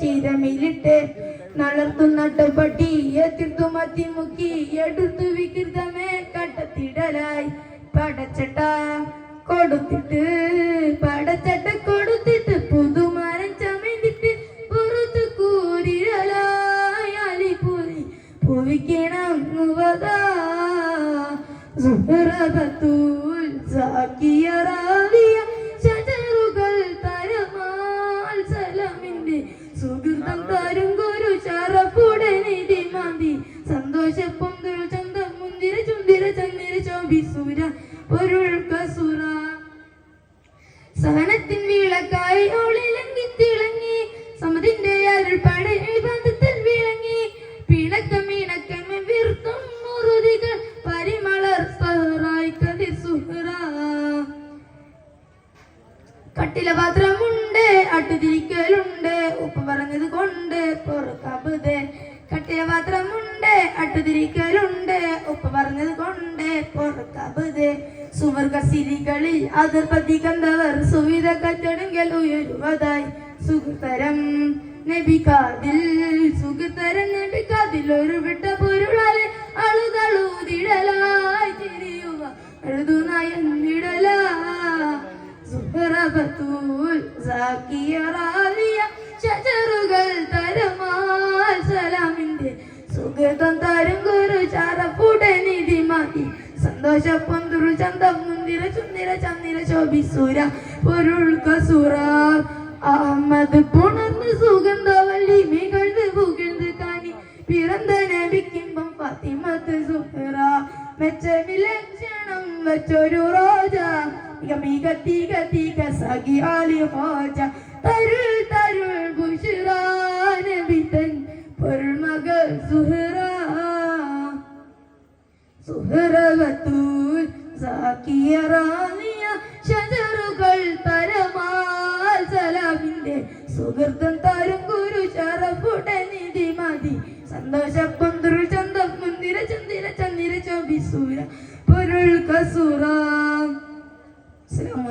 ಶಿರಮಿಲಿಟ್ಟೆ ನಳರ್ತು ನಟಪಟಿ ಎತ್ತಿರ್ತು ಮತಿ ಮುಖಿ ಎಡುತ್ತು ವಿಕಿರ್ದಮೆ ಕಟ್ಟತಿಡಲಾಯ್ படச்சட்ட கொடுத்துட்டு படச்சட்ட கொடுத்துட்டு புது மரம் சமைந்துட்டு பொறுத்து கூறிடலாய். அலிபுரி புவிக்கிணங்குவதா சுகரபத்தூல் சாக்கியராவி സന്തോഷപ്പൊന്തുൾ ചന്തം മുന്തിര ചുന്തിര ചന്ദിര ചോബിസൂര പൊരുൾ കസുര. സഹനത്തിൻ വിളക്കായി ഓളിലങ്കി തിളങ്ങി സമതിന്റെ അരുൾപ്പാട് ബന്ധത്തിൽ വിളങ്ങി. പിണക്കം ഇണക്കം വീർത്തും മുറുതികൾ പരിമളർ സഹറായി കതി സുഹറ. കട്ടില പാത്രമുണ്ട് അട്ടുതിരിക്കലുണ്ട് ഉപ്പ് പറഞ്ഞത് കൊണ്ട് പൊറുക്കബുദേ പാത്രമുണ്ട് ഉപ്പ പറഞ്ഞത് കൊണ്ട് പുറത്തപത് സുവർഗ സിരികളിൽ അതിർപ്പതി കണ്ടവർ സുവിധ കച്ചടുങ്കൽ ഉയരുവതായി. സുഖതരം നബിക്കാതിൽ സുഖതരം നബിക്കാതിൽ ഒരു വിട്ട പൊരുളാലെ അളുതളൂതിടലായി തിരിയുക. എഴുതുനയന്നിടലാ സുഹറബത്തൂൽ സാക്കിയ റാലിയ ഷജറുകൾ തരമാൽ സലാമിന്റെ സുഗതം തരും ഗുരു ചാരപ്പുടെ നിധി മതി സന്തോഷ പൊന്തുരു ചന്തം മുന്തിര ചുന്തിര ചന്ദിര ശോഭിസൂര പൊരുൾ കസുറ. അഹമ്മദ് പുണർന്ന് സുഗന്ധവല്ലി മികഴ്ന്ന് പുകഴ്ന്ന് കാണി പിറந்த നബിക്കുമ്പം ഫാത്തിമത്ത് സുഹറ. മെച്ചമിലക്ഷണം വെച്ചൊരു റോജ. മിക തീക തീക സഖി ആലി ഹോജ. തരുൾ തരുൾ ബുഷിറ നബിതൻ പൊരുൾ സുഹറ. സുഹറവത്തൂൽ സാക്കിയ റാലിയ ഷജറുകൾ പരമാസലാമിന്റെ സുഹൃത്തം തരും ഗുരു ശറഫുടെ നിധി മതി. സന്തോഷം ചന്തം മുന്തിര ചന്ദിര ചന്ദിര ചോബിസൂര പൊരുൾ കസൂറ. അസ്സലാമു